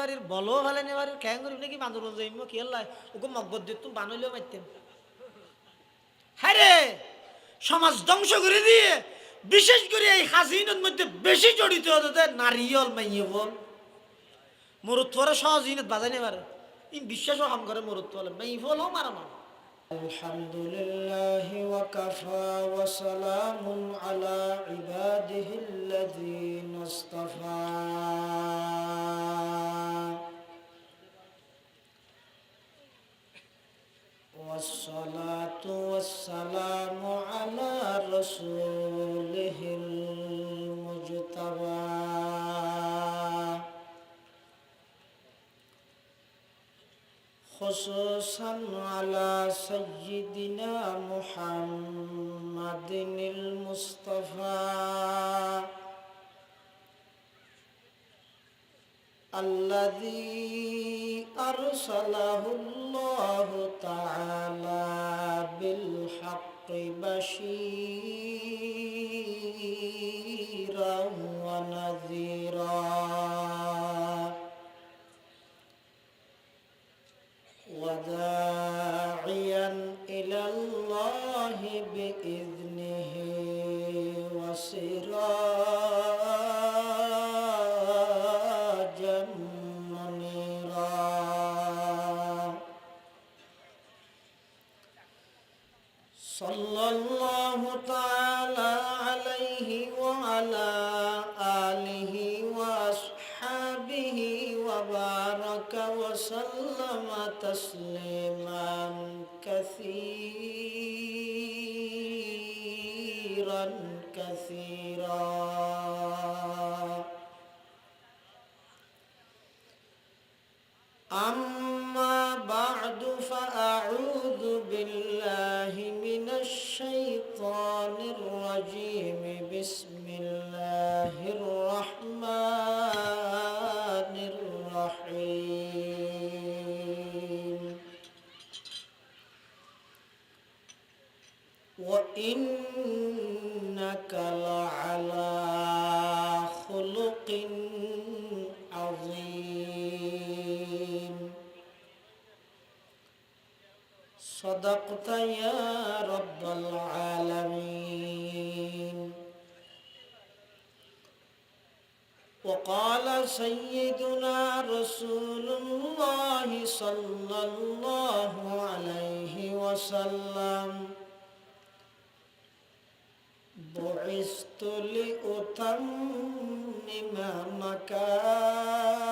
বাড়ির বলো সমাজ ধ্বংস করে দিয়ে, বিশেষ করে এই হাসিনের মধ্যে বেশি জড়িত নারীল মাইয়ে বল। মরুত্বরা সহজিনত বাজাইনে পারে ইন বিশ্বাসও হাম করে মরুত্বলে মাই ফলও মারা মারা। الحمد لله وكفى وسلام على عباده الذين اصطفى والصلاة والسلام على رسوله خصوصا على سيدنا محمد المصطفى الذي أرسله الله تعالى بالحق بشيرا وأصحابه وبارك وسلم تسليما كثيرا كثيرا أما بعد فأعوذ بالله من الشيطان الرجيم بسم صدقت يا رب العالمين وقال سيدنا رسول الله صلى الله عليه وسلم بعثت لأتمم مكارم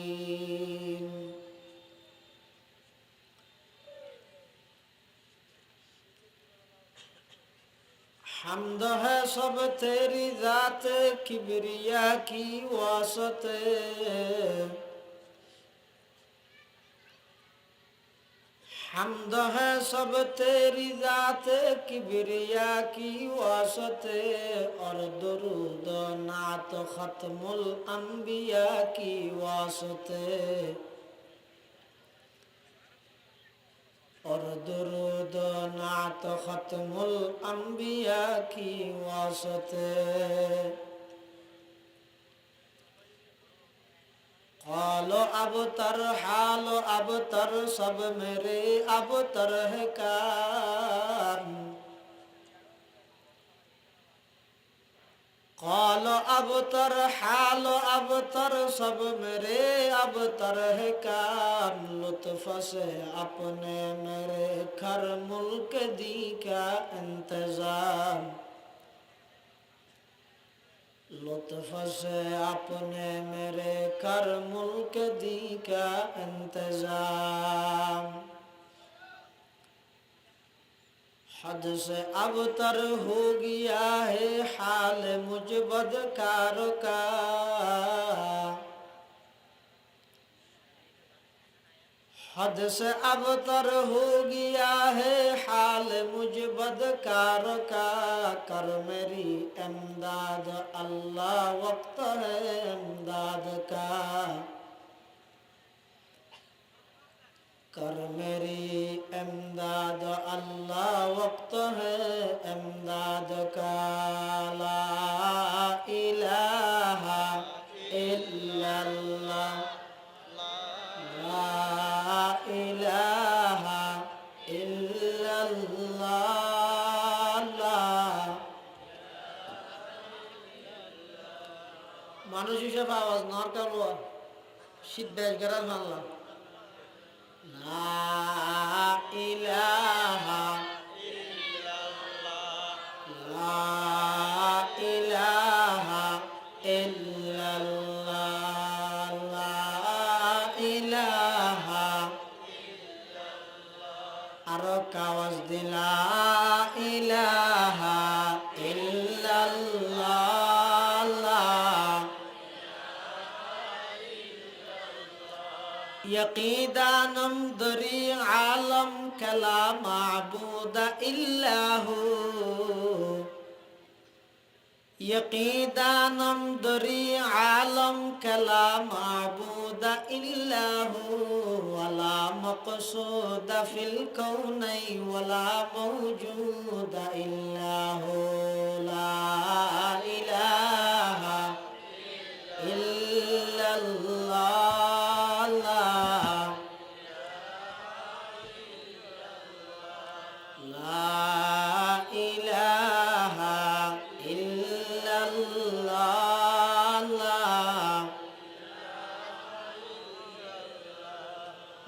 হামদ হব তে জাত, কিবরিয়া কি ওয়াসতে। হামদ হব তে জাত কি ওয়াসতে। অর দরুদ নাত খতমুল অম্বিয়া কি ওয়াসতে। অরদরুদ নাত খতমুল আম্বিয়া কি ওয়াসতে قال ابتر حال ابتر سب میرے ابتر ہے کا अबतर हाल अबतर सब मेरे अबतर है कार लुत्फ से अपने मेरे खर मुल्क दी का इंतजार लुत्फ से अपने मेरे कर मुल्क दी का इंतजाम हद से अवतर हो गया है हाल मुझ बदकार का हद से अवतर हो गया है हाल मुझ बदकार का कर मेरी इमदाद अल्लाह वक्त है इमदाद का। कर मेरी وقت ہے امداد کا لا الہ الا اللہ لا الہ الا اللہ মানুষ হিসেবে আওয়াজ নর কালো শীত বেশ গেরাজ মানলাম لا إله يقيدانم دري عالم كلا معبود إلا هو يقيدانم دري عالم كلا معبود إلا هو ولا مقصود في الكونين ولا موجود إلا هو لا إله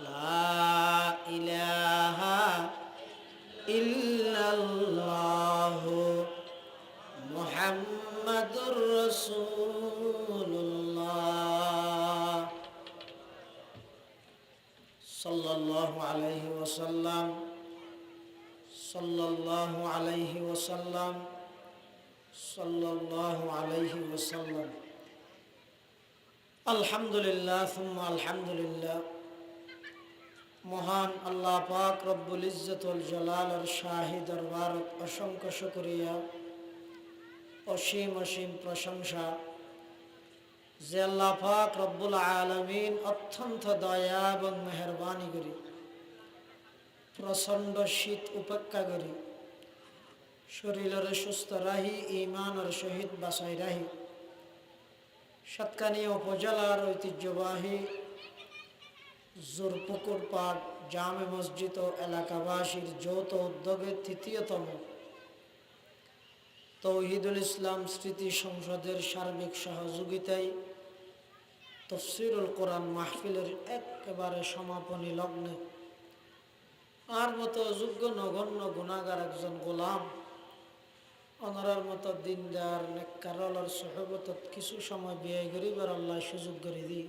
لا إله إلا الله محمد رسول الله. صلى الله عليه وسلم. صلى الله عليه وسلم. صلى الله عليه وسلم. الحمد لله ثم الحمد لله. মহান আল্লাহ পাক রব্বুল ইজ্জতুল জালালের শাহী দরবার অসংখ্য শুকরিয়া। অসীম অসীম প্রশংসা। যে আল্লাহ পাক রব্বুল আলমিন অত্যন্ত দয়া এবং মেহরবানি করি, প্রচণ্ড শীত উপেক্ষা করি, শরীরের সুস্থ রাহি ইমানের সহিত বাসাই রাহি, সাতকানিয়া উপজেলার ঐতিহ্যবাহী জোরপুকুর পাট জামে মসজিদ ও এলাকাবাসীর যৌথ উদ্যোগের তৃতীয়তম তৌহিদুল ইসলাম স্মৃতি সংসদের সার্বিক সহযোগিতায় তফসিরুল কোরআন মাহফিলের একেবারে সমাপনী লগ্নে আর মতো যোগ্য নগণ্য গুণাগার একজন গোলাম, অনরার মতো দিনদার নেককারলার সহবত, কিছু সময় ব্যয় করিবার আল্লাহ সুযোগ করে দিই।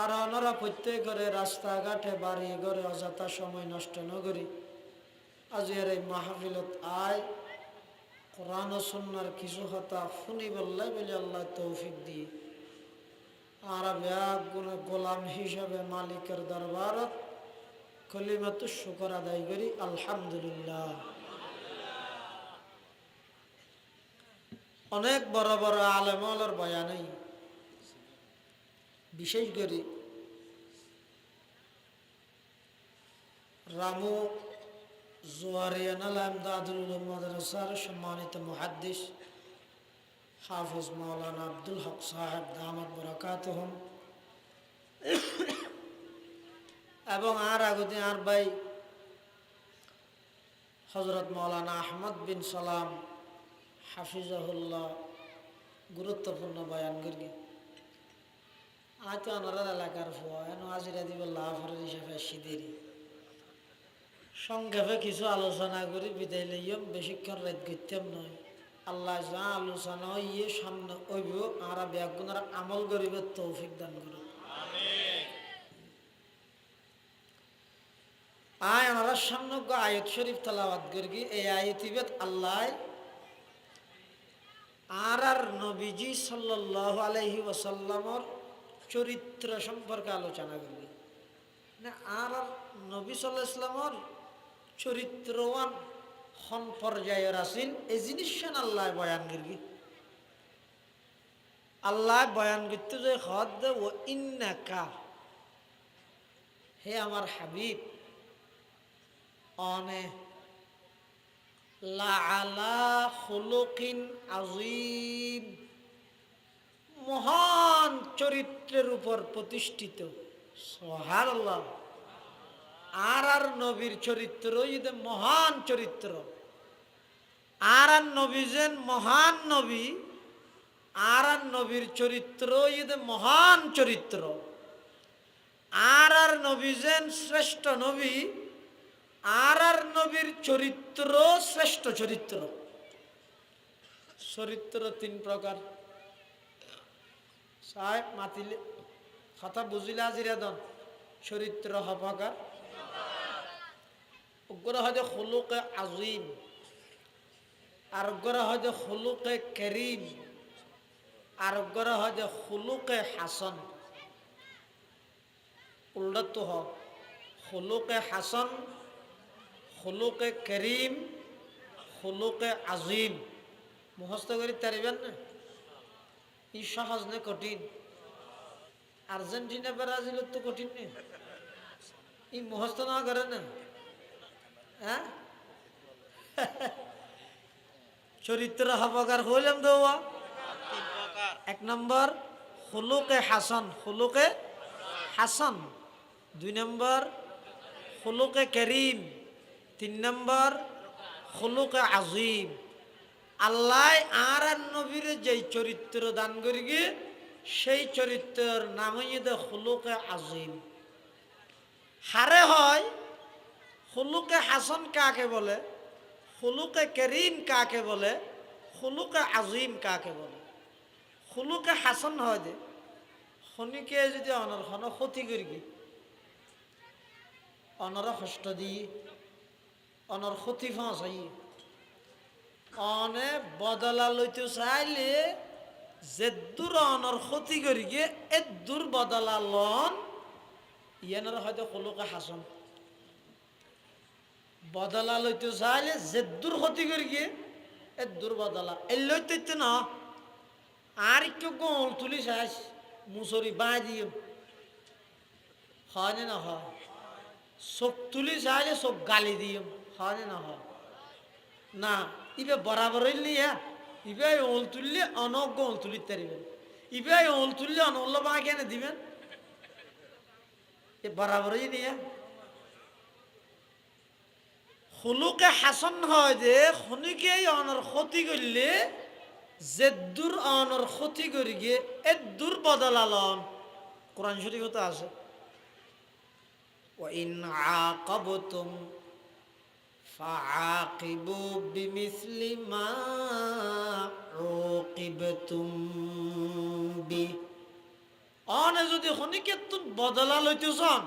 আর অনরা প্রত্যেক ঘরে রাস্তাঘাটে বাড়ি ঘরে অযথা সময় নষ্ট নগরী আজের এই মাহফিলত আয়, কোরআন সন্ন্যার কিছু হতা শুনি বললে বলে আল্লাহ তৌফিক দিয়ে। আর গোলাম হিসাবে মালিকের দরবারত কলিমাত শুকর আদায় করি, আলহামদুলিল্লাহ। অনেক বড় বড় আলেমলের বয়ানেই বিশেষ করে রামু জোয়ারিয়ানাল আমদাদুল উলুম মাদ্রাসার সম্মানিত মুহাদ্দিস হাফিজ মাওলানা আব্দুল হক সাহেব দামাত বরাকাতহম। এবং আর আগুদি আর ভাই হজরত মৌলানা আহমদ বিন সালাম হাফিজাহুল্লাহ গুরুত্বপূর্ণ বয়ান করি। আজ তো আনার এলাকার ফুয়া আজিরা দিব লাভের হিসাবে সিদেরি সংক্ষেপে কিছু আলোচনা করি, বিদায় লইম বেশিক্ষণ রাত করতাম নয়। আল্লাহ যা আলোচনা ইয়ে সামনে ওইব, আর ব্যাগুনার আমল করিবে, তৌফিক দান করুন আয় আমরা সামনে আয়াত শরীফ তালাবাদ করি এই আয়াতিবেত আল্লাহ আর আর নবীজি সাল্লাল্লাহু আলাইহি ওয়াসাল্লামর চরিত্র সম্পর্কে আলোচনা করি না, আর নবী সাল্লাহ ইসলামর চরিত্রবান হন পর্যায়ের আসিল, এই জিনিসখান আল্লাহ বয়ান করি। আল্লাহ বয়ান করতে যে হদ ও ইন্নাকা, হে আমার হাবিব, অনে লাআলা খুলুকিন আজিম মহান চরিত্রের উপর প্রতিষ্ঠিত। সোহার আর আর নবীর চরিত্র মহান চরিত্র। আর আর নবী যেন মহান নবী, আর আর নবীর চরিত্র ইদে মহান চরিত্র। আর আর নবী যেন শ্রেষ্ঠ নবী, আর আর নবীর চরিত্র শ্রেষ্ঠ চরিত্র। চরিত্র তিন প্রকার। সাহেব মাতিলে কথা বুঝিলে আজিরা দন। চরিত্র হপাকার উগ্র হয় হলুকে আজিম। আর উগ্র হয় হলুকে করিম আর উগ্র হয় হলুকে হাসন উল্টা তো হ হলুকে হাসন হলুকে করিম হলুকে আজিম। মুখস্থ করে তারিবেন না? ই সহজ না কঠিন। আর্জেন্টিনা ব্রাজিলের তো কঠিন নেই ই মুখস্থ না করে না। হ্যাঁ? চরিত্র হবকার হইলাম দেওয়া এক নম্বর হলুকে হাসন হলুকে হাসন। দুই নম্বর হলুকে করিম। তিন নম্বর হলুকে আজিম। আল্লাহ আর নবীর যেই চরিত্র দান করি গিয়ে সেই চরিত্রের নামই দে হলুকে আজিম। হারে হয় হলুকে হাসন কাকে বলে হলুকে করিম কাকে বলে হলুকে আজিম কাকে বলে? হলুকে হাসন হয় যে শনিকে যদি অনর্খন ক্ষতি করি গিয়ে অনর কষ্ট দিয়ে অনর ক্ষতি ফাঁসাই অনে বদলা লইতে চাইলে যে দূর অনর ক্ষতি করি গিয়ে এ দূর বদলা লন, ইয়ানোর হয়তো কলুকে হাসন। বদলা লইতে চাইলে যে দূর ক্ষতি করি গিয়ে এ দূর বদলা। এই লইতে না, আর কেউ গোল তুলি চাইস, মুসরি বাঁ দিয়ে হয় না হয়? চোখ তুলি চাইলে চোখ গালি দিম। হয় না হয়? না। ইবে বরাবর নিয়ে ইবে ওল তুললে অনজ্ঞ ওল তুলিতে পারিবেন ইবে ওল তুললে অনল্য বা কেন দিবেন এ বরাবরই নিয়ে হলুকে হাসন হয় যে শনিকে অনর ক্ষতি করলে যে দূর অনর ক্ষতি করি গিয়ে এ দূর বদলালন কোরআন শরীফতে আছে وإن عاقبتم فعاقبوا بمثل ما عوقبتم به অনে যদি খনিকে তুন বদলা লইতে চান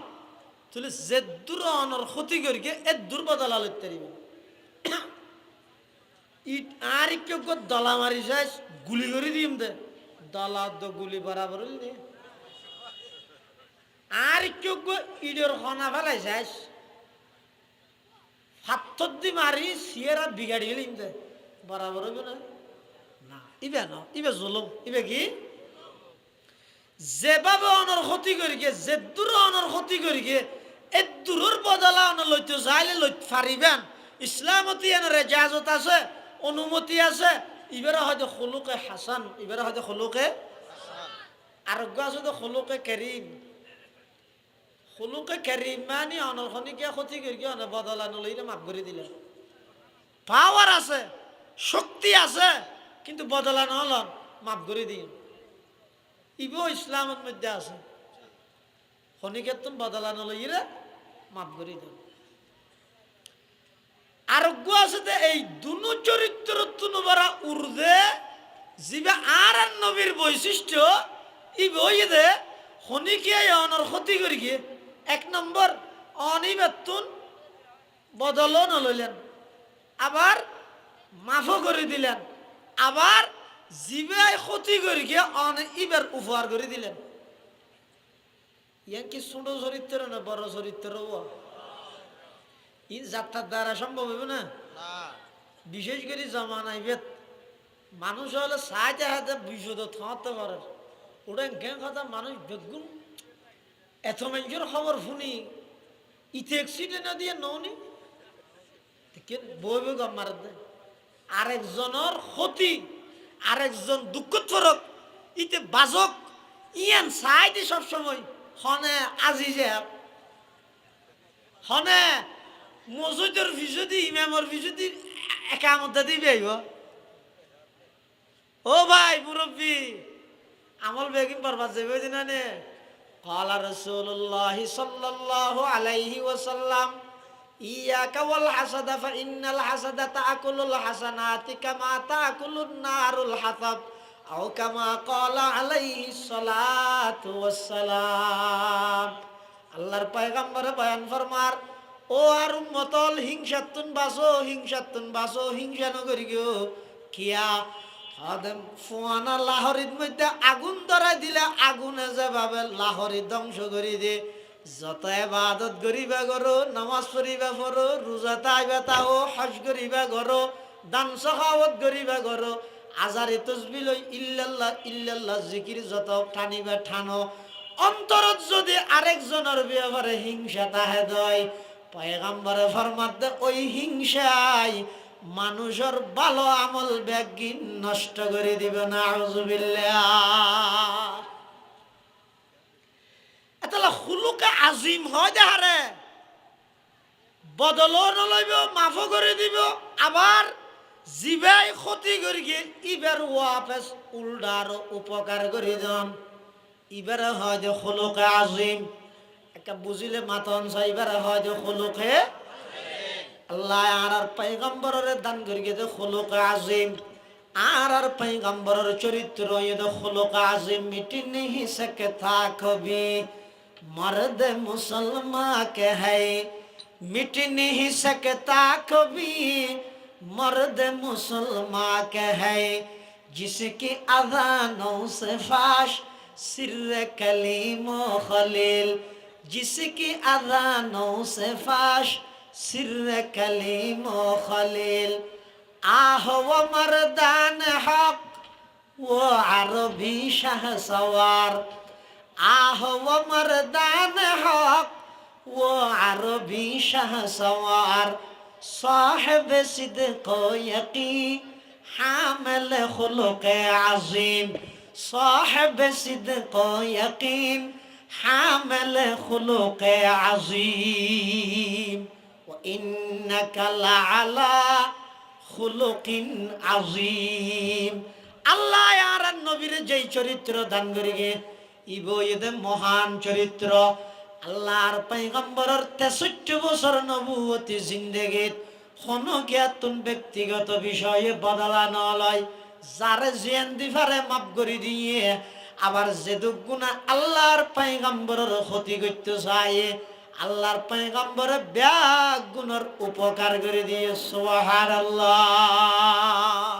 তাহলে যে দূর অনর ক্ষতি করিকে এ দূর বদলা লইতে পারিবে ইট আর কেউ দলা মারি যাই গুলি করে দিম দে দলা তো গুলি বরাবর নিয়ে আর কেউ ইডের হনা ফেলাই যাস হাতত দি মারি, সিয়েরা বিগাড়ি গেলিম দে বরাবর হইব না? না। ইবে ন, ইবে জলম। ইবে কি? যেভাবে অনর ক্ষতি করি গে যে দূর অনর ক্ষতি করি গে এ দূরের বদলা অনর লইতে যাইলে লইতে পারিবেন। ইসলামতি এনে রেজাজত আছে, অনুমতি আছে। ইবারে হয়তো হলুকে হাসান, ইবারে হয়তো হলুকে আরোগ্য আছে তো হলুকে কেরিম। হলুকে কেরিমানি অনরখনিকে ক্ষতি করি অনে বদলা নলইলে মাফ করে দিলে। পাওয়ার আছে, শক্তি আছে, কিন্তু বদলা নহলন মাফ করে দিন ইবো ইসলামের মধ্যে আছে। খনিকের তুমি বদলা নলইরে মাফ করে দিন আরোগ্য আছে যে এই দুনো চরিত্র তুনুবারা উর্দে যিবা আর আর নবীর বৈশিষ্ট্য ই বই দে খনিকে অনর ক্ষতি করি গিয়ে এক নম্বর অনিবেতুন বদলও নলইলেন। আবার মাফও করে দিলেন। আবার জিবাই ক্ষতি করে গিয়ে অন ইবার উপহার করে দিলেন। ইয়ান কি ছোট চরিত্র না বড় চরিত্র ই যাত্রার দ্বারা সম্ভব হবে না? বিশেষ করে জমানায় বেত মানুষ হলে সাহায্য হাতে বিশুদ্ধ থামাতে পারে। ওটা জ্ঞান কথা মানুষ বেগুন এত মানুষের খবর শুনি, ইতে অ্যাক্সিডেন্ট দিয়ে নৌনি বই বই গম দেয়। আরেকজনের ক্ষতি, আরেকজন দুঃখ ফরক ইতে বাজক, ইয়ান দি সবসময়। হনে আজি যে হনে মসজিদের ভিজুদি ইমামর ভিজুদি মধ্যে দিবে আইব। ও ভাই মুরব্বী, আমল বেগিন বরবাদ যাবে দিনা নে قال رسول الله صلى الله عليه وسلم إياك والحسد فإن الحسد تأكل الحسنات كما تأكل النار الحطب أو كما قال عليه الصلاة والسلام আল্লাহর পয়গম্বরে বয়ান ফরমার ও আর উম্মতল হিংসাতুন বাসো হিংসাতুন বাসো হিংসা নগরি গো কিয়া হাদেম ফুয়ানা লাহরির মধ্যে আগুন ধরাই দিলে আগুনে যেভাবে লাহরি ধ্বংস করে দিয়ে যত এবাদত করিবা করো, নামাজ পড়িবা করো রোজা তাইবা তাও, হজ করিবা করো, দান সহাবত করিবা করো, আজারে তসবিল ইল্লাল্লাহ ইল্লাল্লাহ জিকির যত টানিবা ঠানো অন্তরত যদি আরেকজনের ব্যাপারে হিংসা তাহে দয়, পয়গাম্বরে ফরমাতে ওই হিংসাই মানুষের ভালো আমল ব্যাগিন নষ্ট করে দিবে না এতলা আজিম হয় দেহারে। বদলও নলইব মাফও করে দিব, আবার জিবাই ক্ষতি করি গিয়ে ইবার ওয়াপেস উল্ডার উপকার করে দেন। ইবারে হয় যে হুলুকে আজিম, একটা বুঝিলে মাতন সাইবারে হয় যে হুলুকে আল্লাহ আর আর পৈগম্বরের দান করি গিয়ে হুলুকে আজিম আর আর পৈগম্বরের চরিত্র ये হুলুক আজিম মিটি नहीं सकता कभी मर्द मुसलमान के है मिट नहीं सकता कभी मर्द मुसलमान के है जिसकी अजानों से फाश सिर कलीम खलील जिसकी अजानों से फाश سر كليم وخليل أهو مردان حق وعربي شه سوار أهو مردان حق وعربي شه سوار صاحب صدق يقي حامل خلق عظيم صاحب صدق يقين حامل خلق عظيم আল্লাহ আর নবীর যেই চরিত্র দান করিগে মহান চরিত্র। আল্লাহর পৈগম্বরের তেষট্টি বছর নবুয়তি জিন্দেগিত কোনো জ্ঞাতুন ব্যক্তিগত বিষয়ে বদলা নলয় যারে জিয়ান দিফারে মাপ করে দিয়ে, আবার যে দুগুণা আল্লাহর পৈগম্বরের ক্ষতি করতে চায় আল্লাহর পৈগম্বরে ব্যাগ গুণের উপকার করে দিয়ে সোহার আল্লাহ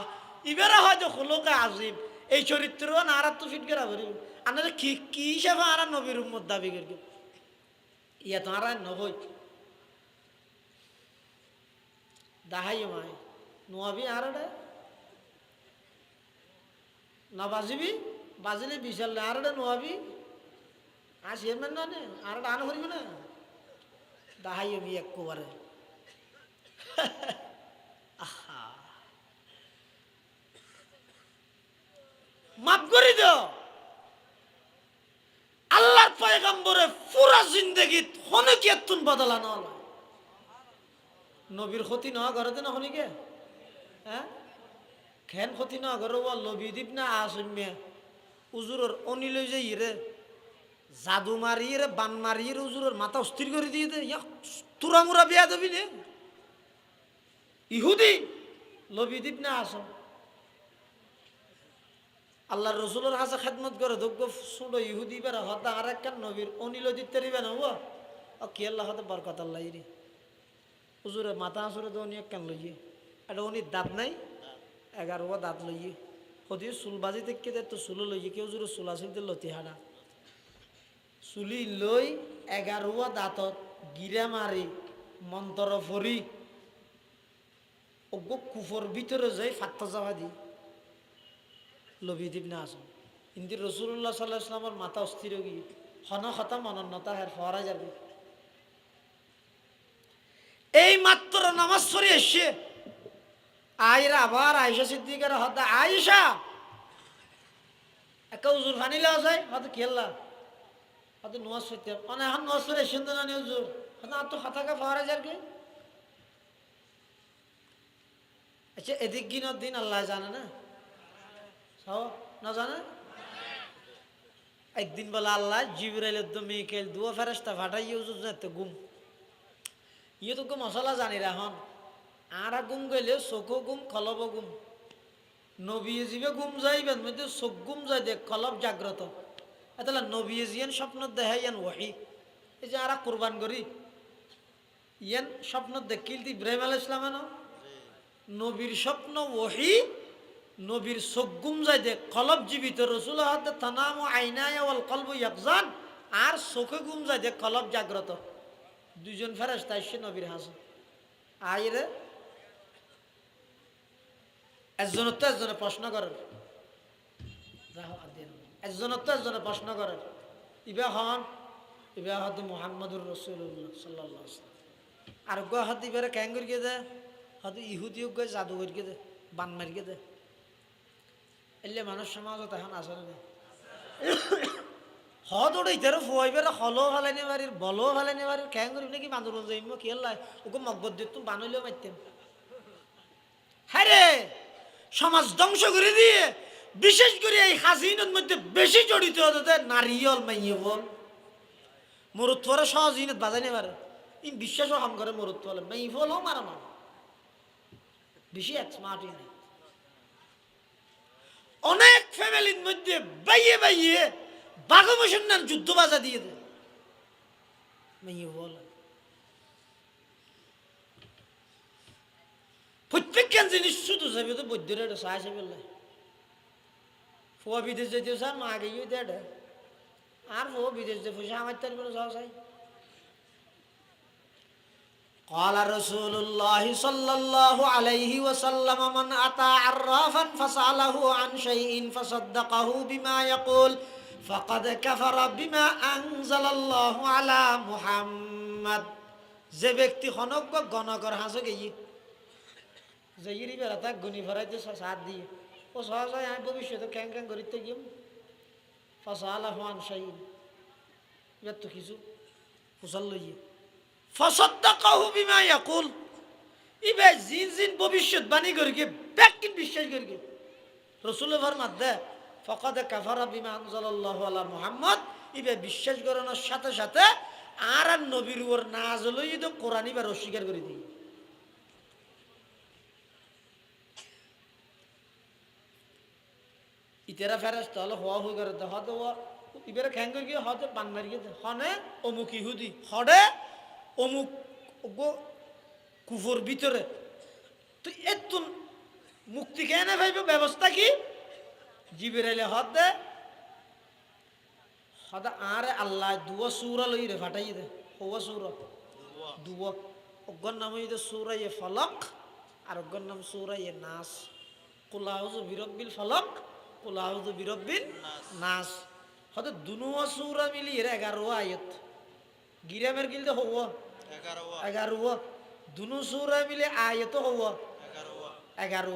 ইবারে হয়তো হলোকে আজিব, এই চরিত্র না তো ফিট করা করি আনারে কি কি হিসাবে আর নবীর উম্মত দাবি করি ইয়া তো আর নবই। দাহাই মাই নোয়াবি আর না বাজিবি বাজিলে বিশাল আর নোয়াবি আসি এমন না নে আর আন করিবি না? দাহাই আমি একবারে। আহা। মাফ করে দাও। আল্লাহর পয়গম্বরে পুরা নবীর ক্ষতি না করে না হনিকে হ্যাঁ? খেন ক্ষতি না করে ও লবিদীপ না আসমিয়া উজুরের অনিল যে ইরে। জাদু মারি রে বান মারি রে উজুরের মাথা অস্থির করে দিয়ে দে ইয়া তুরা মুরা বিয়া দেবি নে ইহুদি লবিদীপ না আসম আল্লাহ রসুলের হাসে খেদমত করে দোগ্য শুনো, ইহুদি বেড়া হতা আর এক নবীর অনিল দিতে রিবে না ও কি আল্লাহ হতে বরকত আল্লাহ রে হুজুরে মাথা আসরে তো উনি কেন লইয়ে। এটা উনি দাঁত নাই এগারো দাঁত লইয়ে। যদি চুল বাজি দেয়, তো চুলো লইয়ে, কেউ জোরে চুল আসিল লতি হারা চুলি লই এগারো দাঁতত গিরা মারি মন্ত্র ফরি অজ্ঞ কুফর ভিতরে যাই ফাত্তা যাওয়া দি লবি দিব না আসুন কিন্তু রসুল্লাহ সাল্লাহ ইসলামের মাথা অস্থির গিয়ে হন হতা মনন্নতা হের ফরা যাবে। এই মাত্র নামাজ সরি এসছে আইরা আবার আয়সা সিদ্দিকের হতা আয়সা একা উজুর ফানি লওয়া যায় হয়তো খেললা হয়তো নোয়াজ সত্যি মানে এখন নোয়াজ সরে এসছেন তো না নি উজুর হয়তো আর যাবে আচ্ছা এদিক গিনত দিন আল্লাহ জানে না সব না জানে একদিন বলে আল্লাহ জিবরাইল মিকেল দুয়া ফেরেস্তা ফাটাই উজুর তো গুম ইয়ে তো মশলা জানি রাহন আর গুম গেলে চোখো গুম কলব গুম নবী জিবে গুম যাইবেন মধ্যে চোখ গুম যাই দেখ কলব জাগ্রত এতলা নবিয়ে জিয়ান স্বপ্ন দেখাই ইয়ান ওয়াহি। এই যে আরা কোরবান করি, ইয়ান স্বপ্ন দেখিল দি ইব্রাহিম আল ইসলামে না নবীর স্বপ্ন ওহি নবীর চোখ গুম যাই দেখ, কলব জীবিত রসুল হাতে থানাম আইনায় ওয়াল কলব ইয়াকজান, আর চোখে গুম যাই দেখ, কলব জাগ্রত। দুজন ফেরেস্তা আসছে নবীর হাসে। আইরে একজনের তো একজনে প্রশ্ন করেন। একজনের তো একজনে প্রশ্ন করেন ইবা হন, ইবা হয়তো মোহাম্মদুর রসুল্লাহ সাল্লাহ আর গো হাত ইবারে ক্যাং করিয়ে দে হয়তো ইহুদি গো, জাদু করিয়ে দে বান মারিয়ে দে এলে মানুষ সমাজত এখন আসলে না? হদ ওটা ইতারও ফুয়াইবার হলো ভালাইনি বাড়ির, বলো ভালাইনি বাড়ির ক্যাং করি নাকি বান্দর যাইম কি লাই? ওকে মগবত দিয়ে তুমি বানাইলেও মারতেন হ্যাঁ রে! সমাজ ধ্বংস করে দিয়ে বিশেষ করে এই হাসিনের মধ্যে বেশি জড়িত হতে নারিয়ল মাইয়ে বল মরুত্বরে সহজ ইনত বাজাইনি পারে ই বিশ্বাসও হাম করে মরুত্ব হলে। মাই ফলও মারা মার। বেশি স্মার্ট অনেক ফ্যামিলির মধ্যে বাইয়ে বাইয়ে বাঘ মুসলমান যুদ্ধ বাজা দিয়ে দেয়। মাইয়ে বল প্রত্যেকখান জিনিস শুধু যাবে তো বৈদ্যের এটা সাহা যাবে ফুয়া বিদেশ যেতে স্যার মা গিয়ে দেয় আর ফুয়া বিদেশ যে পয়সা আমার তার করে যাওয়া চাই قال رسول الله صلى الله عليه وسلم من أتى عرافا فسأله عن شيء فصدقه بما يقول فقد كفر بما أنزل الله على محمد যে ব্যক্তি হনক গণকর হাসো গিয়ে যে ইরি বেড়া তাক গুনি ভরাই দিয়ে সাত দিয়ে ও সহজ হয় আমি ভবিষ্যতে ক্যাং ক্যাং করিতে গিয়ে ফসল হওয়ান শাহিন এবার তো কিছু ফসল লইয়ে। ফসদ্দাকাহু বিমা ইয়াকুল। ইবে জিন জিন ভবিষ্যৎবাণী করি গে ব্যাকিন বিশ্বাস করি গে রসুলের ভর মাধ্যে ফকাদে কাফারা বিমা আনজালাল্লাহু আলা মুহাম্মদ। ইবে বিশ্বাস করানোর সাথে সাথে আর আর নবীর উপর নাজ লই তো কোরআন এবার অস্বীকার করে দিই। ইতেরা ফেরাস তাহলে হওয়া হয়ে গেলে। হয়তো ইবেরা খ্যাং করে গিয়ে হয়তো পান মারি গিয়ে হনে অমুক ইহুদি। হডে অমুক গো কুফর ভিতরে। তো এত মুক্তি কেন ভাইব ব্যবস্থা কি? জিবের এলে হদ দে। হদা আরে আল্লাহ দুয়া সুরা লই রে ফাটাই দে। হওয়া সুরা। দুয়া। অজ্ঞর নাম হইতে সুরা ইয়ে ফলক আর অজ্ঞর নাম সুরা ইয়ে নাস। কুলাহুজ বিরব্বিল ফলক। কুলাহুজ বিরব্বিল নাস। হয়তো দুনুয়া সুরা মিলি এর এগারো আয়ত। গিরামের গিলতে হওয়া। এগারো দুনু সুরা মিলে আয়ত হওয়া। এগারো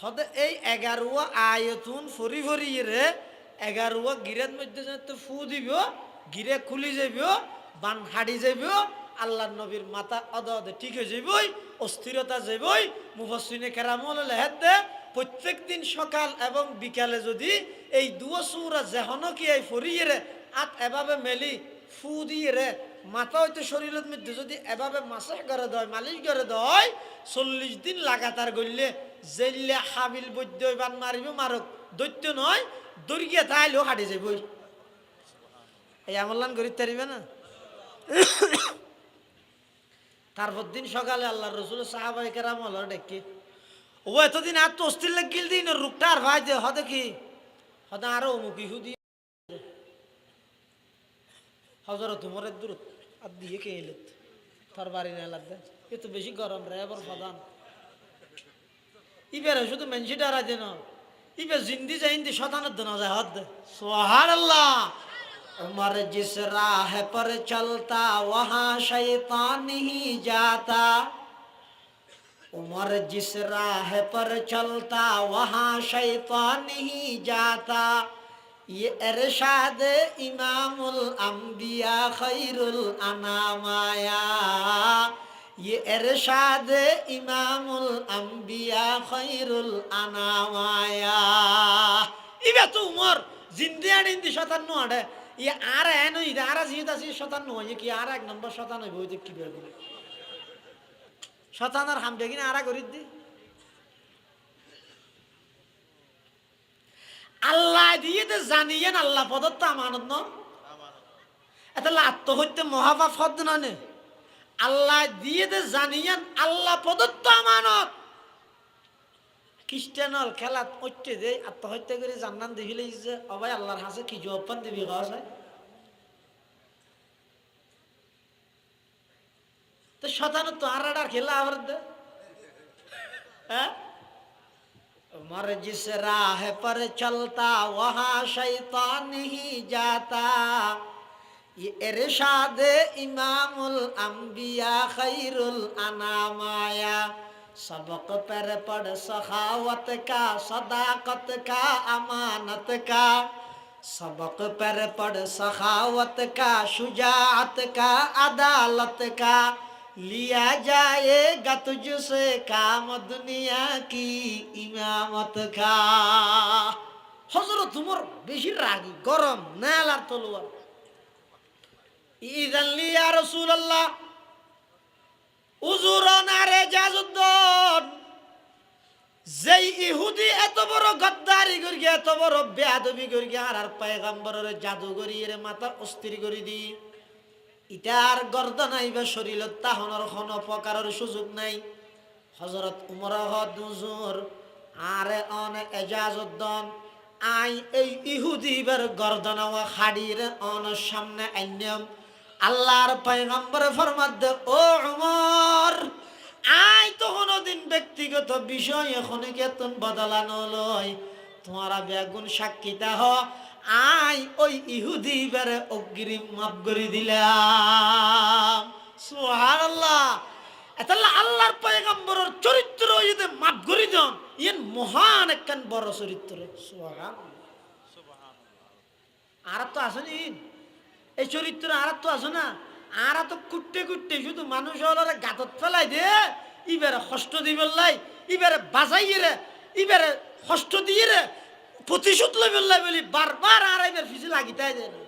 হতে এই এগারো আয়তুন ফরি ফরি রে এগারো গিরের মধ্যে তো ফু দিব গিরে খুলি যাব বান হাড়ি যাব আল্লাহ নবীর মাথা অদ অদে ঠিক হয়ে যাবই অস্থিরতা যাবই মুফসিনে কেরামল লেহেদ দে প্রত্যেক দিন সকাল এবং বিকালে যদি এই দুয়ো সুরা যেহন কি এই ফরিয়ে রে আত এভাবে মেলি, ফু দিয়ে রে মাথা হইতে শরীরের মধ্যে যদি এভাবে মাসাহ করে দেয়, মালিশ করে দেয়, চল্লিশ দিন লাগাতার গড়লে জেললে হাবিল বৈদ্য বান মারিব মারক, দৈত্য নয় দরিয়া তাইলেও হাঁটে যাবই এই আমলান করি তারিবে না? তারপর দিন সকালে আল্লাহ রসুল সাহাবাই কেরাম হলো ডেকে। ও এতদিন আর তো অস্থির লাগিল দিন রূপটা আর ভাই দে হদে কি হদে আরো অমুক ইহুদি হজরত উমরের দূর আর দিয়ে কে এলে তোর বাড়ি না লাগবে এ তো বেশি গরম রে এবার প্রধান ইবের শুধু মেনসি ডারা যেন ইবে জিন্দি জাইন্দি শতানের দিন যায় হদ সোহার আল্লাহ उमर जिस राह पर चलता वहाँ शैतान नहीं जाता उमर जिस राह पर चलता वहाँ शैतान नहीं जाता ये इरशाद इमामुल अंबिया खैरुल अनामाया ये इरशाद इमामुल अंबिया खैरुल अनामाया ইবে তো উমর জিন্দি আর ইন্দি শতান্ন আড়ে ই আর এন ইদে আর জিদ আছে শতান্ন হয় কি আর এক নম্বর শতান হইব ওই কি বের করে শতান আর হামবে কিনা আর করি দি। আল্লাহ দিয়ে তো জানিয়েন, আল্লাহ পদত্ব আমানত ন এটা আত্মহত্যা মহাপাপ হদ না নে। আল্লাহ দিয়ে তো জানিয়েন, আল্লাহ প্রদত্ত আমানত। খ্রিস্টানল খেলাত ঐট্যে দে আত্মহত্যা করে জান্নান দেখিলে যে, অবাই আল্লাহর হাসে কি জবান দিবি গাছ তো শতানো তো আর আর খেলা আবার দে হ্যাঁ मर जिस राह पर चलता वहाँ शैतान नहीं जाता ये इरशाद इमामुल अंबिया खैरुल अनामाया सबक पर पढ़ सखावत का सदाकत का अमानत का सबक पर पढ़ सखावत का शुजात का अदालत का लिया जाएगा तुझसे काम दुनिया की इमामत का হজরত উমর বেশি রাগি গরম নেলার তলোয়ার ইদান লিয়া রাসূলুল্লাহ উজুরন আরে জাজুদ্দন যেই ইহুদি এত বড় গদ্দারি করি এত বড় বেয়াদবি করি আর আর পায়গাম্বরের জাদুগরি এর মাথা অস্থির করে দি ইটার গর্দন বা শরীরত তাহনের কোন প্রকারের সুযোগ নাই। হজরত উমর হুজুর, আরে অন এজাজুদ্দন আই এই ইহুদিবার গর্দন খাড়ির অন সামনে আইনাম। আল্লাহর পয়গম্বর ফরমাদ, ও উমর, আই তো কোনোদিন ব্যক্তিগত বিষয় এখন কেতন বদলানো লয় তোমারা বেগুন সাক্ষীতা হ আই ওই ইহুদি বেড়ে অগ্রিম মাফ করে দিলাম। সোহার আল্লাহ এতাল্লা আল্লাহর পয়গম্বরের চরিত্র যদি মাফ করে দেন, ইয়েন মহান একখান বড় চরিত্র। সোহান আর তো আসেনি এই চরিত্র আর তো আসো না? আর তো কুট্টে কুট্টে শুধু মানুষ হলারে গাতত ফেলাই দে, ইবারে কষ্ট দিবে লাই, ইবারে বাজাইয়ে রে, ইবারে কষ্ট দিয়ে রে প্রতিশোধ লেবেল লেবেলি বলি বারবার আর এবার ফিজে লাগিতে দেয় না?